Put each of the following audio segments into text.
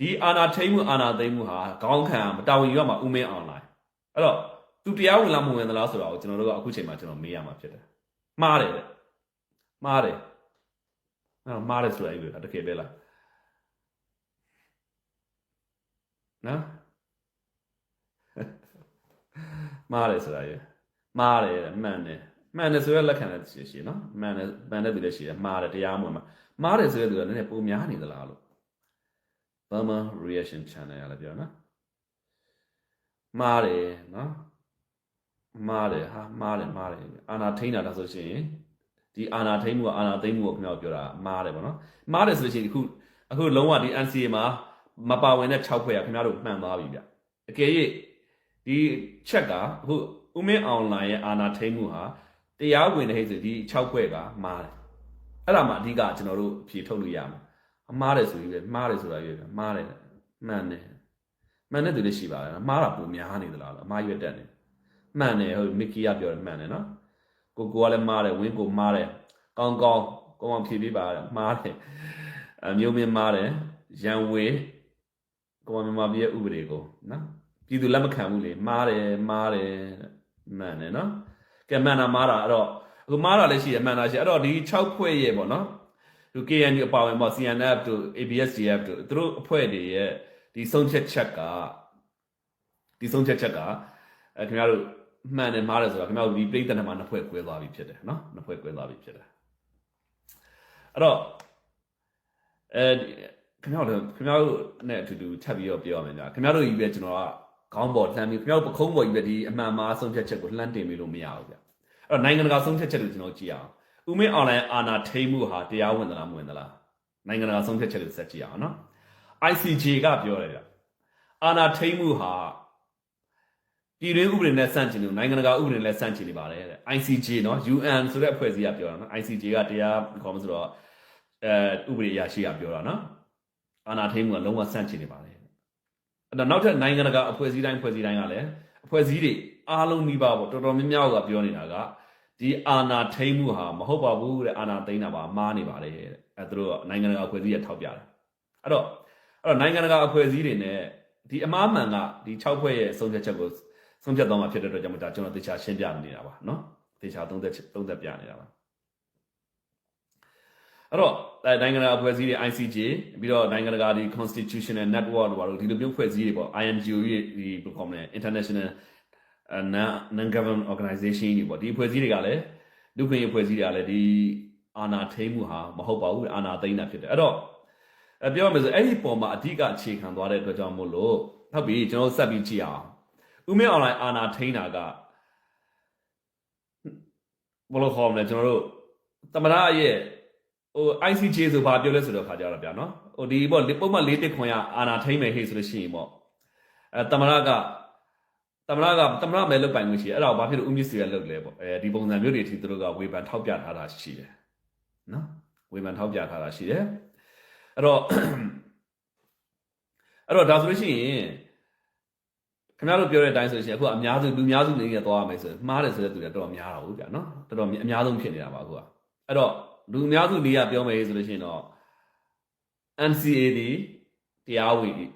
ဒီအာနာထိန်မှုအာနာသိမ်းမှုဟာခေါင်းခံမတာဝန်ယူရမှာဥမင်းအောင်လိုက်အဲ့တော့သူတရားဝင်လားမဝင်သလားဆိုတာကိုကျွန်တော်တို့ကအခုချိန်မှာကျွန်တော်မေးရမှာဖြစ်တယ်မှားတယ်တဲ့မှားတယ်အဲ့တော့မှားတယ်ဆိုတာကြီးပဲတကယ်ပဲလားနော်မှားတယ်ဆိုတာကြီးမှားတယ်တဲ့မှန်တယ်မှန်တယ်ဆိုရလက်ခံတဲ့ရှိရှိနော်မှန်တယ်မှန်တဲ့သူလည်းရှိတယ်မှားတယ်တရားမဝင်မှာမှားတယ်ဆိုရတဲ့သူကလည်းနည်းနည်းပုံများနေသလားလို့ Burma reaction channel ရလည်းပြောနော်မှားတယ်နော်မှားတယ်ဟာမှားတယ်မှားတယ်အာနာထိန်တာဒါဆိုရှင်ဒီအာနာထိန်မှုကအာနာသိမ့်မှုကိုခင်ဗျားပြောတာမှားတယ်ပေါ့နော်မှားတယ်ဆိုရှင်အခုအခုလုံးဝဒီ NCA မှာမပါဝင်တဲ့6ဖွဲ့ရခင်ဗျားတို့မှန်သွားပြီဗျအကယ်၍ဒီချက်ကအခုဦးမင်းအွန်လိုင်းရဲ့အာနာထိန်မှုဟာတရားဝင်တဲ့ဟဲ့ဆိုဒီ6ဖွဲ့ကမှားတယ်အဲ့ဒါမှအဓိကကျွန်တော်တို့အဖြေထုတ်လို့ရမှာ အမှားတယ်ဆိုပြီးပဲမှားတယ်ဆိုတာရွေးပဲမှားတယ်မှန်တယ်မှန်တဲ့သူလည်းရှိပါတယ်မှားတာပုံများနေသလားလို့အမှားရွက်တက်နေမှန်တယ်ဟုတ်မစ်ကီကပြောတယ်မှန်တယ်နော်ကိုကိုကလည်းမှားတယ်ဝင်းကိုမှားတယ်ကောင်းကောင်းကောင်းအောင်ဖြေပေးပါတဲ့မှားတယ်အမျိုးမင်းမှားတယ်ရန်ဝေကိုမမပြည့်ဥပဒေကိုနော်ပြည်သူလက်မခံဘူးလေမှားတယ်မှားတယ်မှန်တယ်နော်ကဲမှန်တာမှားတာအဲ့တော့အခုမှားတာလည်းရှိတယ်မှန်တာရှိအဲ့တော့ဒီ6ဖွဲ့ရဲ့ပေါ့နော် သူ KNU အပါဝင်ပေါ့ CNF တို့ ABSDF တို့သူတို့အဖွဲ့တွေရဲ့ဒီဆုံးဖြတ်ချက်ကဒီဆုံးဖြတ်ချက်ကအဲခင်ဗျားတို့မှန်တယ်မှားတယ်ဆိုတော့ခင်ဗျားတို့ဒီပြိဿနဲ့မှာနှစ်ဖွဲ့ကွဲသွားပြီဖြစ်တယ်နော်နှစ်ဖွဲ့ကွဲသွားပြီဖြစ်တယ်အဲ့တော့အဲခင်ဗျားတို့ခင်ဗျားတို့နဲ့အတူတူထပ်ပြီးတော့ပြောရမယ်ညာခင်ဗျားတို့ကြီးပဲကျွန်တော်ကခေါင်းပေါ်လှမ်းပြီးခင်ဗျားတို့ပခုံးပေါ်ကြီးပဲဒီအမှန်မှားဆုံးဖြတ်ချက်ကိုလှမ်းတင်ပြီးလို့မရဘူးဗျအဲ့တော့နိုင်ငံတကာဆုံးဖြတ်ချက်တွေကျွန်တော်ကြည့်အောင် ဦးမင်းအွန်လိုင်းအာဏာထိမှုဟာတရားဝင်သလားမဝင်သလားနိုင်ငံတကာဆုံးဖြတ်ချက်လို့ဆက်ကြည့်အောင်နော် ICJ ကပြောတယ်ဗျအာဏာထိမှုဟာပြည်တွင်းဥပဒေနဲ့ဆန့်ကျင်လို့နိုင်ငံတကာဥပဒေနဲ့ဆန့်ကျင်နေပါတယ်တဲ့ ICJ နော် UN ဆိုတဲ့အဖွဲ့အစည်းကပြောတာနော် ICJ ကတရားခေါ်မှဆိုတော့အဲဥပဒေအရာရှိကပြောတာနော်အာဏာထိမှုကလုံးဝဆန့်ကျင်နေပါတယ်အဲ့တော့နောက်ထပ်နိုင်ငံတကာအဖွဲ့အစည်းတိုင်းအဖွဲ့အစည်းတိုင်းကလည်းအဖွဲ့အစည်းတွေအားလုံးမိပါပေါ့တော်တော်များများကပြောနေတာက ဒီအာနာထိမ့်မှုဟာမဟုတ်ပါဘူးတဲ့အာနာသိမ့်တာပါမှားနေပါတယ်တဲ့အဲသူတို့နိုင်ငံတကာအဖွဲ့အစည်းရထောက်ပြတာအဲ့တော့အဲ့တော့နိုင်ငံတကာအဖွဲ့အစည်းတွေနဲ့ဒီအမှားမှန်ကဒီ6ဖွဲ့ရဲ့ဆုံးဖြတ်ချက်ကိုဆုံးဖြတ်သွားမှာဖြစ်တဲ့အတွက်ကြောင့်ဒါကျွန်တော်တေချာရှင်းပြနေတာပါနော်တေချာ30 30ပြနေတာပါအဲ့တော့နိုင်ငံတကာအဖွဲ့အစည်းတွေ ICJ ပြီးတော့နိုင်ငံတကာဒီ constitutional network တို့ဘာလို့ဒီလိုမျိုးဖွဲ့စည်းတွေပေါ့ INGO တွေဒီဘယ်လိုခေါ်မလဲ international non government organization တွေပေါ့ဒီအဖွဲ့အစည်းတွေကလည်းလူခွင့်ရေးအဖွဲ့အစည်းတွေကလည်းဒီအာဏာထိန်းမှုဟာမဟုတ်ပါဘူးအာဏာသိမ်းတာဖြစ်တယ်အဲ့တော့အဲပြောရမယ်ဆိုအဲ့ဒီပုံမှာအဓိကအခြေခံသွားတဲ့အတွက်ကြောင့်မို့လို့ဟုတ်ပြီကျွန်တော်ဆက်ပြီးကြည့်အောင်ဥမင်းအွန်လိုင်းအာဏာထိန်းတာကဘယ်လိုခေါ်မလဲကျွန်တော်တို့သမရရဲ့ဟို ICJ ဆိုဘာပြောလဲဆိုတော့ခါကြတော့ဗျာနော်ဟိုဒီပေါ့ပုံမှန်၄တစ်ခွန်ရအာဏာထိန်းမယ်ဟေ့ဆိုလို့ရှိရင်ပေါ့အဲသမရက သမရကသမရမယ်လုတ်ပိုင်လို့ရှိရင်အဲ့ဒါကိုဘာဖြစ်လို့ဥမြင့်စီရလုတ်လဲပေါ့အဲဒီပုံစံမျိုးတွေအထိသူတို့ကဝေဖန်ထောက်ပြထားတာရှိတယ်နော်ဝေဖန်ထောက်ပြထားတာရှိတယ်အဲ့တော့အဲ့တော့ဒါဆိုလို့ရှိရင်ခင်ဗျားတို့ပြောတဲ့အတိုင်းဆိုရှင်အခုအများစုလူများစုနေနေသွားရမယ်ဆိုရင်မှားတယ်ဆိုတဲ့သူတွေတော်တော်များတာဟုတ်ဗျာနော်တော်တော်အများဆုံးဖြစ်နေတာပါအခုကအဲ့တော့လူအများစုနေရပြောမယ်ဆိုလို့ရှိရင်တော့ NCA ဒီတရားဝင်ဒီ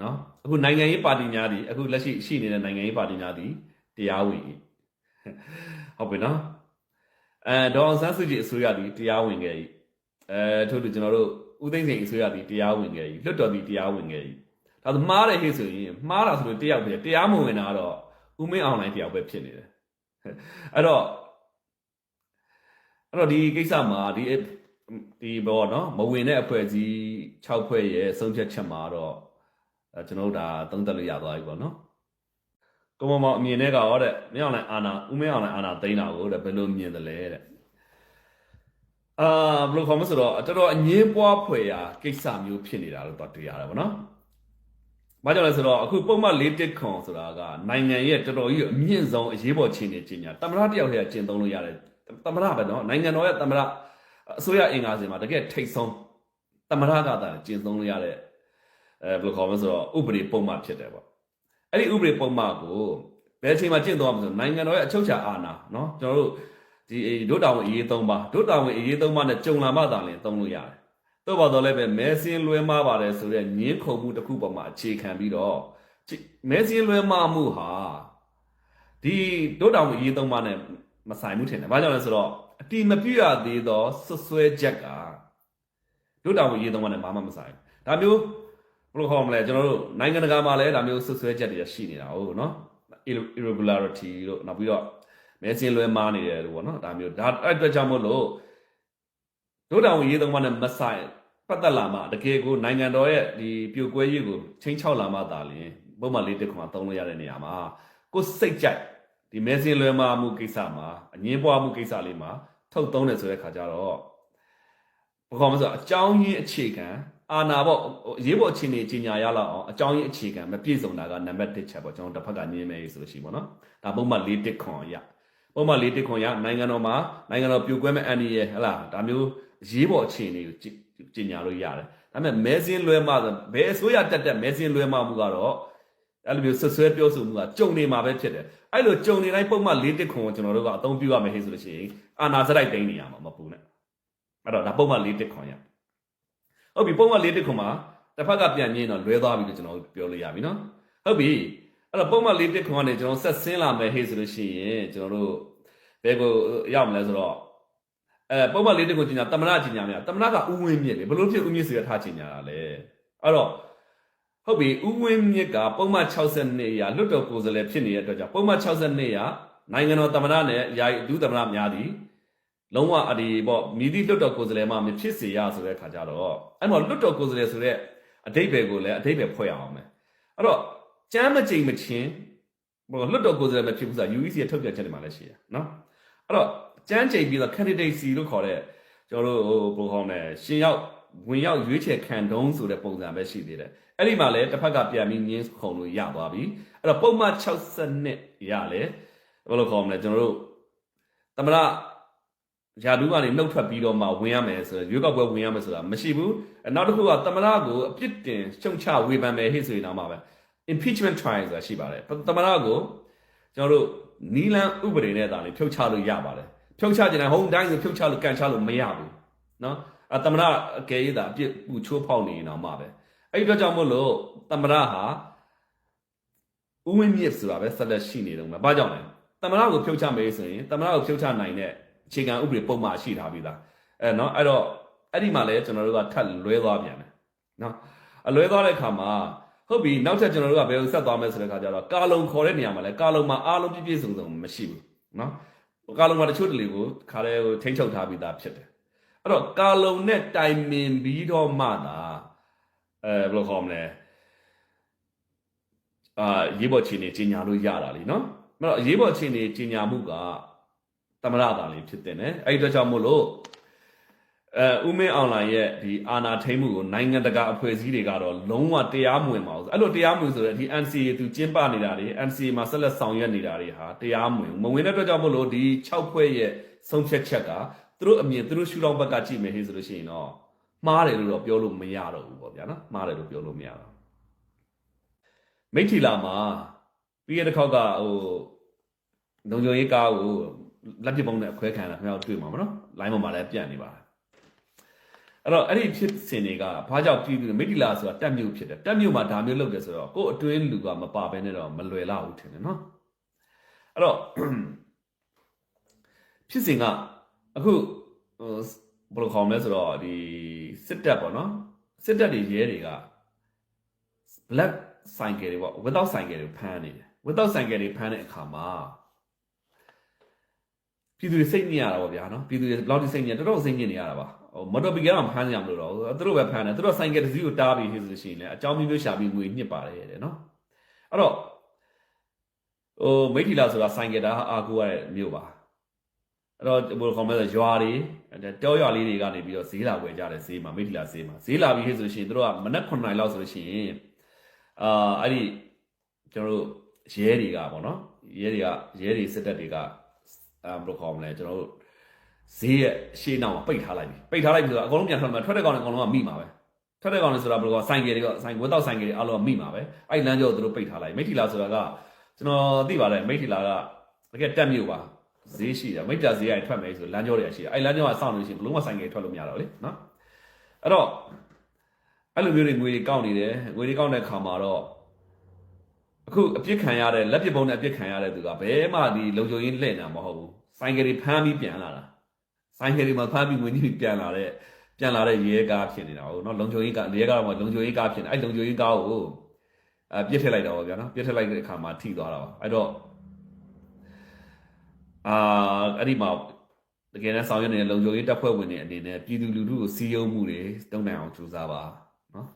နော်အခုနိုင်ငံရေးပါတီများဒီအခုလက်ရှိရှိနေတဲ့နိုင်ငံရေးပါတီများဒီတရားဝင်ဟုတ်ပြီနော်အဲဒေါအောင်ဆန်းစုကြည်အစိုးရဒီတရားဝင်ခဲ့ပြီအဲထို့တူကျွန်တော်တို့ဦးသိန်းစိန်အစိုးရဒီတရားဝင်ခဲ့ပြီလွတ်တော်ဒီတရားဝင်ခဲ့ပြီဒါဆိုမှားတယ်ဟဲ့ဆိုရင်မှားတာဆိုလို့တယောက်ပဲတရားမဝင်တာတော့ဦးမင်းအောင်လိုင်းတယောက်ပဲဖြစ်နေတယ်အဲ့တော့အဲ့တော့ဒီကိစ္စမှာဒီဒီဘောနော်မဝင်တဲ့အဖွဲ့အစည်း6ဖွဲ့ရဲ့ဆုံးဖြတ်ချက်မှာတော့ အဲကျွန်တော်တို့ဒါသုံးသပ်လို့ရသွားပြီပေါ့နော်ကိုမမောင်အမြင်နဲ့ကရောတဲ့မင်းအောင်လိုင်းအာနာဦးမင်းအောင်လိုင်းအာနာသိမ်းတာကိုတဲ့ဘယ်လိုမြင်တယ်လဲတဲ့အာဘယ်လိုခေါ်မလဲဆိုတော့တော်တော်အငင်းပွားဖွယ်ရာကိစ္စမျိုးဖြစ်နေတာလို့တော့တွေ့ရတယ်ဗောနော်။ဘာကြောင့်လဲဆိုတော့အခုပုံမှန်၄တစ်ခွန်ဆိုတာကနိုင်ငံရဲ့တော်တော်ကြီးအမြင့်ဆုံးအရေးပေါ်ချင်းနေချင်းညာတမရတယောက်တည်းကကျင့်သုံးလို့ရတယ်တမရပဲနော်နိုင်ငံတော်ရဲ့တမရအစိုးရအင်္ဂါစင်မှာတကယ်ထိတ်ဆုံးတမရကသာကျင့်သုံးလို့ရတဲ့ အဲဘယ်လိုခေါ်မလဲဆိုတော့ဥပဒေပုံမှန်ဖြစ်တယ်ပေါ့။အဲ့ဒီဥပဒေပုံမှန်ကိုဘယ်အချိန်မှာကျင့်သုံးရမလဲဆိုနိုင်ငံတော်ရဲ့အချုပ်အခြာအာဏာနော်ကျွန်တော်တို့ဒီဒုတာဝန်အရေးသုံးပါဒုတာဝန်အရေးသုံးပါနဲ့ကြုံလာမှသာလင်သုံးလို့ရတယ်တော့ပါတော့လည်းပဲမဲစင်းလွဲမှားပါတယ်ဆိုတော့ညင်းခုန်မှုတစ်ခုပေါ်မှာအခြေခံပြီးတော့မဲစင်းလွဲမှားမှုဟာဒီတို့တောင်အရေးသုံးပါးနဲ့မဆိုင်ဘူးထင်တယ်။ဘာကြောင့်လဲဆိုတော့အတိမပြည့်ရသေးသောဆွဆွဲချက်ကတို့တောင်အရေးသုံးပါးနဲ့ဘာမှမဆိုင်ဘူး။ဒါမျိုး ဘယ်လိုခေါ်မလဲကျွန်တော်တို့နိုင်ငံတကာမှာလည်းဒါမျိုးဆွဆွဲချက်တွေရှိနေတာဟုတ်နော် irregularity လို့နောက်ပြီးတော့မဲစင်းလွဲမှားနေတယ်လို့ပေါ့နော်ဒါမျိုးဒါအဲ့အတွက်ကြောင့်မို့လို့တို့တောင်ရေးသုံးပါးနဲ့မဆိုင်ပတ်သက်လာမှတကယ်ကိုနိုင်ငံတော်ရဲ့ဒီပြိုကွဲရေးကိုချင်းချောက်လာမှသာလျှင်ပုံမှန်လေးတစ်ခွန်သုံးလို့ရတဲ့နေရာမှာကိုယ်စိတ်ကြိုက်ဒီမဲစင်းလွဲမှားမှုကိစ္စမှာအငင်းပွားမှုကိစ္စလေးမှာထုတ်သုံးတယ်ဆိုတဲ့ခါကျတော့ဘယ်ကောင်မဆိုအကြောင်းရင်းအခြေခံ အာနာပေါ့အရေးပေါ်အခြေအနေကြီးညာရလောက်အောင်အကြောင်းရင်းအခြေခံမပြည့်စုံတာကနံပါတ်1ချက်ပေါ့ကျွန်တော်တစ်ဖက်ကညင်းမယ်ဆိုလို့ရှိပါတော့ဒါပုံမှန်၄တစ်ခွန်ရပုံမှန်၄တစ်ခွန်ရနိုင်ငံတော်မှာနိုင်ငံတော်ပြိုကွဲမဲ့အန်ဒီရဲ့ဟလာဒါမျိုးအရေးပေါ်အခြေအနေကိုကြီးညာလို့ရတယ်ဒါပေမဲ့မဲစင်းလွဲမှဆိုဘယ်အစိုးရတက်တက်မဲစင်းလွဲမှမှုကတော့အဲ့လိုမျိုးဆွဆွဲပြောဆိုမှုကကြုံနေမှာပဲဖြစ်တယ်အဲ့လိုကြုံနေတိုင်းပုံမှန်၄တစ်ခွန်ကိုကျွန်တော်တို့ကအသုံးပြုရမယ်ဟဲ့ဆိုလို့ရှိရင်အာနာစရိုက်တိုင်းနေရမှာမပူနဲ့အဲ့တော့ဒါပုံမှန်၄တစ်ခွန်ရ ဟုတ်ပြီပုံမှန်၄တစ်ခွန်မှာတစ်ဖက်ကပြန်ညင်းတော့လွဲသွားပြီလို့ကျွန်တော်ပြောလို့ရပြီနော်ဟုတ်ပြီအဲ့တော့ပုံမှန်၄တစ်ခွန်ကနေကျွန်တော်ဆက်ဆင်းလာမယ်ဟဲ့ဆိုလို့ရှိရင်ကျွန်တော်တို့ဘယ်ကိုရောက်မလဲဆိုတော့အဲပုံမှန်၄တစ်ခွန်ကြီးညာတမနာကြီးညာများတမနာကဥဝင်းမြစ်လေဘလို့ဖြစ်ဥမြင့်စီရထားကြီးညာတာလဲအဲ့တော့ဟုတ်ပြီဥဝင်းမြစ်ကပုံမှန်62ရာလွတ်တော်ကိုယ်စားလှယ်ဖြစ်နေတဲ့အတွက်ကြောင့်ပုံမှန်62ရာနိုင်ငံတော်တမနာနဲ့ယာယီဒုတမနာများသည် လုံးဝအဒီပေါ့မြည်သည့်လွတ်တော်ကိုယ်စားလှယ်မှမဖြစ်စေရဆိုတဲ့ခါကျတော့အဲ့မှာလွတ်တော်ကိုယ်စားလှယ်ဆိုတဲ့အတိတ်ပဲကိုလည်းအတိတ်ပဲဖွဲ့အောင်မယ်အဲ့တော့ကျမ်းမကြိမ်မချင်းဟိုလွတ်တော်ကိုယ်စားလှယ်မဖြစ်ဘူးဆိုတာ UEC ရဲ့ထုတ်ပြန်ချက်တွေမှာလည်းရှိရနော်အဲ့တော့ကျမ်းကြိမ်ပြီးတော့ candidacy လို့ခေါ်တဲ့ကျွန်တော်တို့ဟိုဘယ်လိုခေါ်မလဲရှင်ရောက်ဝင်ရောက်ရွေးချယ်ခံတုံးဆိုတဲ့ပုံစံပဲရှိသေးတယ်အဲ့ဒီမှာလည်းတစ်ဖက်ကပြန်ပြီးငင်းခုံလို့ရသွားပြီအဲ့တော့ပုံမှန်62ရလဲဘယ်လိုခေါ်မလဲကျွန်တော်တို့သမရ ယာဒူးကနေနှုတ်ထွက်ပြီးတော့မှဝင်ရမယ်ဆိုတော့ရွေးကောက်ပွဲဝင်ရမယ်ဆိုတာမရှိဘူးနောက်တစ်ခုကသမရကိုအပြစ်တင်ရှုံချဝေဖန်မယ်ဟိဆိုရင်တော့မှပဲ impeachment trial ဆိုတာရှိပါတယ်သမရကိုကျွန်တော်တို့နီလန်ဥပဒေနဲ့တာလေးဖြုတ်ချလို့ရပါတယ်ဖြုတ်ချကြတယ်ဟုံတိုင်းဆိုဖြုတ်ချလို့ကန်ချလို့မရဘူးเนาะအသမရအကယ်၍သာအပြစ်ပူချိုးဖောက်နေရင်တော့မှပဲအဲ့ဒီတော့ကြောင့်မို့လို့သမရဟာဥဝင်းမြစ်ဆိုတာပဲဆက်လက်ရှိနေတော့မှာဘာကြောင့်လဲသမရကိုဖြုတ်ချမယ်ဆိုရင်သမရကိုဖြုတ်ချနိုင်တဲ့ အခြေခံဥပဒေပုံမှန်ရှိထားပြီလားအဲเนาะအဲ့တော့အဲ့ဒီမှာလဲကျွန်တော်တို့ကထပ်လွဲသွားပြန်တယ်เนาะအလွဲသွားတဲ့အခါမှာဟုတ်ပြီနောက်ထပ်ကျွန်တော်တို့ကဘယ်လိုဆက်သွားမလဲဆိုတဲ့အခါကျတော့ကာလုံခေါ်တဲ့နေရာမှာလဲကာလုံမှာအားလုံးပြည့်ပြည့်စုံစုံမရှိဘူးเนาะကာလုံမှာတချို့တလေကိုခါလဲကိုထိန်းချုပ်ထားပြီးသားဖြစ်တယ်အဲ့တော့ကာလုံနဲ့တိုင်ပင်ပြီးတော့မှသာအဲဘယ်လိုခေါ်မလဲအာရေးပေါ်ချင်းနေကြီးညာလို့ရတာလीเนาะအဲ့တော့ရေးပေါ်ချင်းနေကြီးညာမှုက တမရတာလေးဖြစ်တဲ့ ਨੇ အဲ့ဒီတော့ကြောင့်မို့လို့အဲဦးမင်းအောင်လိုင်ရဲ့ဒီအာနာထိမ့်မှုကိုနိုင်ငံတကာအဖွဲ့အစည်းတွေကတော့လုံးဝတရားမဝင်ပါဘူးအဲ့လိုတရားမဝင်ဆိုတော့ဒီ NCA သူကျင်းပနေတာတွေ NCA မှာဆက်လက်ဆောင်ရွက်နေတာတွေဟာတရားမဝင်မဝင်တဲ့အတွက်ကြောင့်မို့လို့ဒီ6ဖွဲ့ရဲ့ဆုံးဖြတ်ချက်ကသူတို့အမြင်သူတို့ရှုထောင့်ဘက်ကကြည့်မယ်ဟေးဆိုလို့ရှိရင်တော့မှားတယ်လို့တော့ပြောလို့မရတော့ဘူးပေါ့ဗျာနော်မှားတယ်လို့ပြောလို့မရတော့မိထီလာမှာပြီးရတဲ့ခေါက်ကဟိုလုံခြုံရေးကားကို လက်ပစ်ပုံးနဲ့အခွဲခံတာခင်ဗျားတို့တွေ့မှာမနော်လိုင်းပေါ်မှာလည်းပြန့်နေပါတယ်အဲ့တော့အဲ့ဒီဖြစ်စဉ်တွေကဘာကြောင့်ပြည်သူမိတိလာဆိုတာတက်မြို့ဖြစ်တယ်တက်မြို့မှာဒါမျိုးလုပ်တယ်ဆိုတော့ကို့အတွင်းလူကမပါဘဲနဲ့တော့မလွယ်လောက်ဘူးထင်တယ်နော်အဲ့တော့ဖြစ်စဉ်ကအခုဟိုဘယ်လိုခေါ်မလဲဆိုတော့ဒီစစ်တပ်ပေါ့နော်စစ်တပ်တွေရဲတွေက black cycle တွေပေါ့ without cycle တွေဖမ်းနေတယ် without cycle တွေဖမ်းတဲ့အခါမှာ ပြည်သူတွေစိတ်ညစ်ရတာပေါ့ဗျာနော်ပြည်သူတွေဘယ်လောက်ထိစိတ်ညစ်တော်တော်စိတ်ညစ်နေရတာပါဟိုမော်တော်ဘီကမှဖမ်းကြမလို့တော့သူတို့ပဲဖမ်းတယ်သူတို့ဆိုင်ကယ်တစ်စီးကိုတားပြီးဖြစ်ဆိုရှင်လေအကြောင်းမျိုးမျိုးရှာပြီးငွေညစ်ပါတယ်တဲ့နော်အဲ့တော့ဟိုမိထီလာဆိုတာဆိုင်ကယ်တာအာကူရတဲ့မြို့ပါအဲ့တော့ဘယ်လိုခေါ်မလဲရွာတွေတောရွာလေးတွေကနေပြီးတော့ဈေးလာဝယ်ကြတယ်ဈေးမှာမိထီလာဈေးမှာဈေးလာပြီးဖြစ်ဆိုရှင်သူတို့ကမနက်9နာရီလောက်ဆိုလို့ရှိရင်အာအဲ့ဒီကျွန်တော်တို့ရဲတွေကပေါ့နော်ရဲတွေကရဲတွေစစ်တပ်တွေက အာဘယ်လိုခေါ်မလဲကျွန်တော်တို့ဈေးရဲ့ရှေးနောက်မှာပိတ်ထားလိုက်ပြီပိတ်ထားလိုက်ပြီဆိုတော့အကုန်လုံးပြန်ထွက်မှာထွက်တဲ့ကောင်တွေအကုန်လုံးကမိမှာပဲထွက်တဲ့ကောင်တွေဆိုတာဘယ်လိုကဆိုင်ကယ်တွေကဆိုင်ဝက်တော့ဆိုင်ကယ်တွေအားလုံးကမိမှာပဲအဲ့လမ်းကြောကိုသူတို့ပိတ်ထားလိုက်မိထီလာဆိုတာကကျွန်တော်သိပါတယ်မိထီလာကတကယ်တက်မြို့ပါဈေးရှိတယ်မိတ္တာဈေးရိုင်ထွက်မယ်ဆိုလမ်းကြောတွေကရှိတယ်အဲ့လမ်းကြောကစောင့်လို့ရှိရင်ဘယ်လုံးမဆိုင်ကယ်ထွက်လို့မရတော့လေနော်အဲ့တော့အဲ့လိုမျိုးတွေငွေတွေကောက်နေတယ်ငွေတွေကောက်တဲ့ခါမှာတော့ အခုအပြစ်ခံရတဲ့လက်ပစ်ပုံးနဲ့အပြစ်ခံရတဲ့သူကဘယ်မှဒီလုံခြုံရေးလှည့်နေတာမဟုတ်ဘူးဆိုင်ကယ်တွေဖမ်းပြီးပြန်လာတာဆိုင်ကယ်တွေမှာဖမ်းပြီးငွေကြီးပြန်လာတဲ့ပြန်လာတဲ့ရဲကားဖြစ်နေတာဟုတ်နော်လုံခြုံရေးကားရဲကားတော့လုံခြုံရေးကားဖြစ်နေအဲ့လုံခြုံရေးကားကိုအပြစ်ထည့်လိုက်တော့ဗျာနော်ပြစ်ထည့်လိုက်တဲ့အခါမှာထိသွားတာပါအဲ့တော့အာအဲ့ဒီမှာတကယ်တမ်းဆောင်ရွက်နေတဲ့လုံခြုံရေးတပ်ဖွဲ့ဝင်တွေအနေနဲ့ပြည်သူလူထုကိုစီးရုံးမှုတွေတုံ့နိုင်အောင်ကြိုးစားပါနော်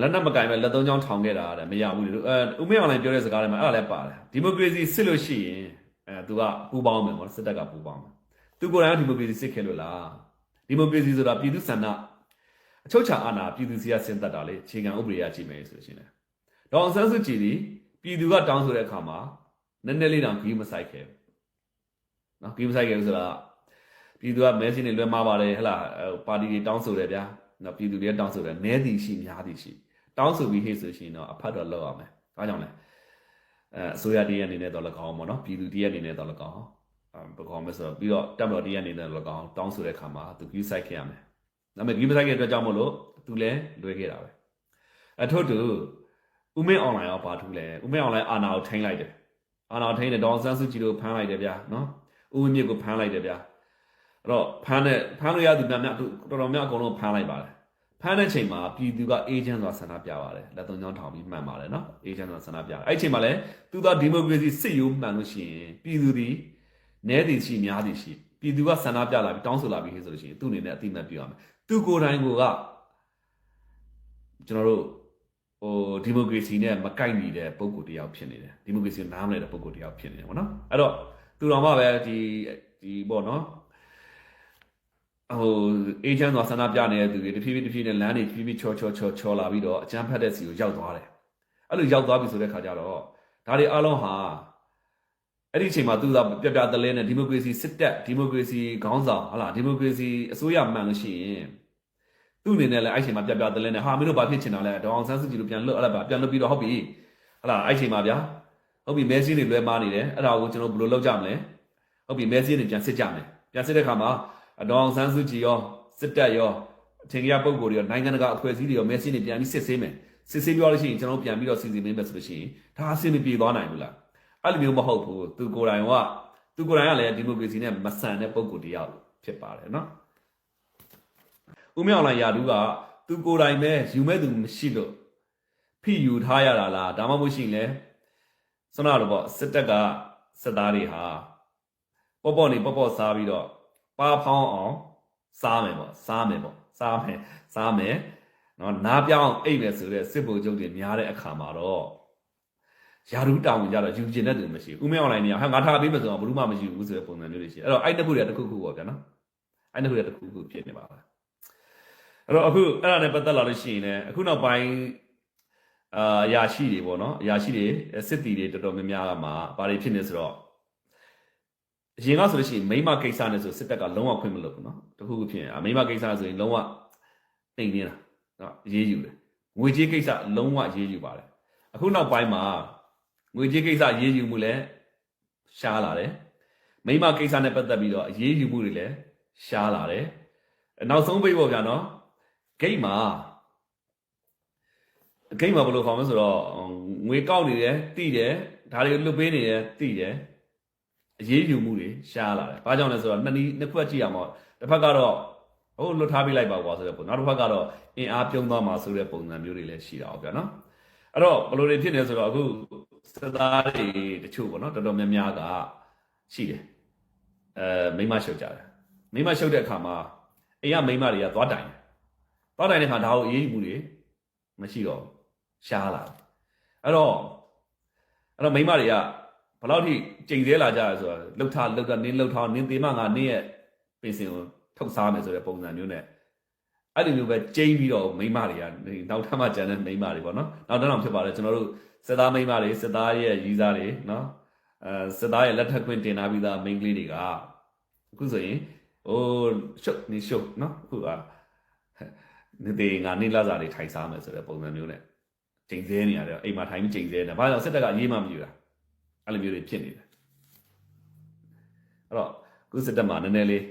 လက်နက်မကင်ပဲလက်သုံးချောင်းထောင်ခဲ့တာတဲ့မရဘူးလေအဲဦးမင်းအောင်လိုင်းပြောတဲ့စကားတွေမှာအဲ့ဒါလည်းပါတယ်ဒီမိုကရေစီစစ်လို့ရှိရင်အဲသူကပူပေါင်းမယ်ပေါ့စစ်တပ်ကပူပေါင်းမယ်သူကိုယ်တိုင်ကဒီမိုကရေစီစစ်ခဲ့လို့လားဒီမိုကရေစီဆိုတာပြည်သူဆန္ဒအချုပ်ချာအာဏာပြည်သူစီကဆင်းသက်တာလေအခြေခံဥပဒေရကြည့်မယ်ဆိုရှင်လေဒေါအောင်ဆန်းစုကြည်ဒီပြည်သူကတောင်းဆိုတဲ့အခါမှာနည်းနည်းလေးတောင်ဂီးမဆိုင်ခဲ့ဘူးနော်ဂီးမဆိုင်ခဲ့ဘူးဆိုတာပြည်သူကမဲစင်းတွေလွှဲမှားပါတယ်ဟဲ့လားပါတီတွေတောင်းဆိုတယ်ဗျာ နော်ပြည်သူတွေတောင်းဆိုတယ်နဲသည်ရှိများသည်ရှိတောင်းဆိုပြီးဟေ့ဆိုရှင်တော့အဖတ်တော့လောက်အောင်မယ်။ဘာကြောင့်လဲအဲအစိုးရတည်းရဲ့အနေနဲ့တော့၎င်းပေါ့နော်ပြည်သူတည်းရဲ့အနေနဲ့တော့၎င်းအဲဘယ်ကောင်မဆိုပြီးတော့တပ်မတော်တည်းရဲ့အနေနဲ့တော့၎င်းတောင်းဆိုတဲ့အခါမှာသူကြီးဆိုင်ခဲ့ရမယ်။ဒါပေမဲ့ကြီးမဆိုင်ခဲ့တဲ့အတွက်ကြောင့်မလို့သူလည်းလွဲခဲ့တာပဲ။အထို့တူဦးမင်းအွန်လိုင်းရောဘာထူးလဲဦးမင်းအွန်လိုင်းအာနာကိုထိန်းလိုက်တယ်။အာနာကိုထိန်းတယ်ဒေါအောင်ဆန်းစုကြည်တို့ဖမ်းလိုက်တယ်ဗျာနော်။ဦးဝင်းမြင့်ကိုဖမ်းလိုက်တယ်ဗျာ။ အဲ့တော့ဖမ်းတဲ့ဖမ်းလို့ရသူများများတော်တော်များအကုန်လုံးဖမ်းလိုက်ပါတယ်ဖမ်းတဲ့ချိန်မှာပြည်သူကအေဂျင့်စွာဆန္ဒပြပါတယ်လက်သုံးချောင်းထောင်ပြီးမှန်ပါတယ်နော်အေဂျင့်စွာဆန္ဒပြတယ်အဲ့ဒီချိန်မှာလည်းသူကဒီမိုကရေစီစစ်ရိုးမှန်လို့ရှိရင်ပြည်သူဒီနဲသည်ရှိများသည်ရှိပြည်သူကဆန္ဒပြလာပြီးတောင်းဆိုလာပြီးဆိုလို့ရှိရင်သူ့အနေနဲ့အတိမတ်ပြရမယ်သူကိုယ်တိုင်ကကျွန်တော်တို့ဟိုဒီမိုကရေစီနဲ့မကိုက်ညီတဲ့ပုံကိုတယောက်ဖြစ်နေတယ်ဒီမိုကရေစီနားမလဲတဲ့ပုံကိုတယောက်ဖြစ်နေတယ်ဗောနော်အဲ့တော့သူတော်မှပဲဒီဒီပေါ့နော် ဟိုအေဂျင့်သွားဆန္ဒပြနေတဲ့သူတွေတဖြည်းဖြည်းတဖြည်းနဲ့လမ်းတွေဖြည်းဖြည်းချောချောချောချောလာပြီးတော့အကြမ်းဖက်တဲ့စီကိုရောက်သွားတယ်အဲ့လိုရောက်သွားပြီဆိုတဲ့ခါကျတော့ဒါတွေအလုံးဟာအဲ့ဒီအချိန်မှာသူကပြပြတလဲနဲ့ဒီမိုကရေစီစစ်တပ်ဒီမိုကရေစီခေါင်းဆောင်ဟာလားဒီမိုကရေစီအစိုးရမှန်လို့ရှိရင်သူ့အနေနဲ့လည်းအဲ့ချိန်မှာပြပြတလဲနဲ့ဟာမင်းတို့ဘာဖြစ်ချင်တာလဲဒေါအောင်ဆန်းစုကြည်တို့ပြန်လွတ်အဲ့ဒါပြန်လွတ်ပြီးတော့ဟုတ်ပြီဟာလားအဲ့ချိန်မှာဗျာဟုတ်ပြီမဲစင်းတွေလွဲမားနေတယ်အဲ့ဒါကိုကျွန်တော်ဘယ်လိုလုပ်ကြမလဲဟုတ်ပြီမဲစင်းတွေပြန်စစ်ကြမယ်ပြန်စစ်တဲ့ခါမှာ အဒေါအောင်ဆန်းစုကြည်ရောစစ်တပ်ရောအထင်ကြီးပုံကိုယ်တွေရောနိုင်ငံတကာအဖွဲ့အစည်းတွေရောမဲဆီတွေပြန်ပြီးစစ်ဆေးမယ်စစ်ဆေးပြောလို့ရှိရင်ကျွန်တော်ပြန်ပြီးတော့စီစဉ်ပေးမယ်ဆိုလို့ရှိရင်ဒါအဆင်မပြေသွားနိုင်ဘူးလားအဲ့လိုမျိုးမဟုတ်ဘူးသူကိုယ်တိုင်ကသူကိုယ်တိုင်ကလည်းဒီမိုကရေစီနဲ့မဆန်တဲ့ပုံကိုယ်တယောက်ဖြစ်ပါတယ်နော်ဦးမြောင်လိုင်ယာဒူးကသူကိုယ်တိုင်ပဲယူမဲ့သူမရှိလို့ဖိယူထားရတာလားဒါမှမဟုတ်ရှိရင်လေစနတော့ပေါ့စစ်တပ်ကစစ်သားတွေဟာပေါ့ပေါ့နေပေါ့ပေါ့စားပြီးတော့ ပါဖောင်းအောင်စားမယ်ပေါ့စားမယ်ပေါ့စားမယ်စားမယ်နော်နားပြောင်းအိတ်မယ်ဆိုတဲ့စစ်ဗိုလ်ချုပ်တွေများတဲ့အခါမှာတော့ယာရုတောင်းကြတော့ယူကျင်တဲ့သူမရှိဘူးဥမဲအွန်လိုင်းနေဟာငါထားပေးမယ်ဆိုတော့ဘယ်သူမှမရှိဘူးဆိုတဲ့ပုံစံမျိုးတွေရှိအဲ့တော့အဲ့တစ်ခုတည်းတစ်ခုခုပေါ့ဗျာနော်အဲ့တစ်ခုတည်းတစ်ခုခုဖြစ်နေပါလားအဲ့တော့အခုအဲ့ဒါနဲ့ပတ်သက်လာလို့ရှိရင်လည်းအခုနောက်ပိုင်းအာအရာရှိတွေပေါ့နော်အရာရှိတွေစစ်တီတွေတော်တော်များများကမှာဘာတွေဖြစ်နေဆိုတော့ အရင်ကဆိုလို့ရှိရင်မိမကိစ္စနဲ့ဆိုစစ်တပ်ကလုံးဝခွင့်မလုပ်ဘူးနော်တခုခုဖြစ်ရင်မိမကိစ္စဆိုရင်လုံးဝနှိမ်နေတာနော်အရေးယူတယ်ငွေကြေးကိစ္စလုံးဝအရေးယူပါတယ်အခုနောက်ပိုင်းမှာငွေကြေးကိစ္စအရေးယူမှုလည်းရှားလာတယ်မိမကိစ္စနဲ့ပတ်သက်ပြီးတော့အရေးယူမှုတွေလည်းရှားလာတယ်နောက်ဆုံးပိတ်ပေါ့ဗျာနော်ဂိတ်မှာဂိတ်မှာဘယ်လိုခေါ်မလဲဆိုတော့ငွေကောက်နေတယ်တိတယ်ဒါတွေလွတ်ပေးနေတယ်တိတယ် အရေးယူမှုတွေရှားလာတယ်။ဘာကြောင့်လဲဆိုတော့နှစ်နည်းနှစ်ခွက်ကြည့်ရမှာတစ်ဖက်ကတော့ဟိုလွတ်ထားပေးလိုက်ပါကွာဆိုတဲ့ပုံနောက်တစ်ဖက်ကတော့အင်အားပြုံးသွားမှာဆိုတဲ့ပုံစံမျိုးတွေလည်းရှိတာပေါ့ဗျာနော်။အဲ့တော့ဘယ်လိုတွေဖြစ်နေဆိုတော့အခုစသားတွေတချို့ပေါ့နော်တော်တော်များများကရှိတယ်။အဲမိမရှုပ်ကြတယ်။မိမရှုပ်တဲ့အခါမှာအိမ်ကမိမတွေကသွားတိုင်တယ်။သွားတိုင်တဲ့အခါဒါကိုအေးအေးမှုတွေမရှိတော့ရှားလာတယ်။အဲ့တော့အဲ့တော့မိမတွေက ဘယ်လောက်ထိကြိမ်သေးလာကြရဆိုတော့လှုပ်ထားလှုပ်တာနင်းလှုပ်ထားနင်းသေးမှငါနင်းရဲ့ပင်စင်ကိုထုတ်စားမယ်ဆိုတဲ့ပုံစံမျိုးနဲ့အဲ့လိုမျိုးပဲကြိမ်ပြီးတော့မိမတွေကနောက်ထပ်မှကျန်တဲ့မိမတွေပေါ့နော်နောက်တော့ဖြစ်ပါတယ်ကျွန်တော်တို့စစ်သားမိမတွေစစ်သားရဲ့ရီးစားတွေနော်အဲစစ်သားရဲ့လက်ထက်ခွင့်တင်လာပြီးသားမိန်းကလေးတွေကအခုဆိုရင်ဟိုရှုပ်နေရှုပ်နော်အခုကနေသေးငါနေလာစားတွေထိုင်စားမယ်ဆိုတဲ့ပုံစံမျိုးနဲ့ချိန်သေးနေရတယ်အိမ်မှာထိုင်ပြီးချိန်သေးတယ်ဘာလို့စစ်တပ်ကရေးမှမယူတာ အဲ့လိုမျိုးတွေဖြစ်နေတယ်အဲ့တော့ခုစစ်တပ်မှာနည်းနည်းလေး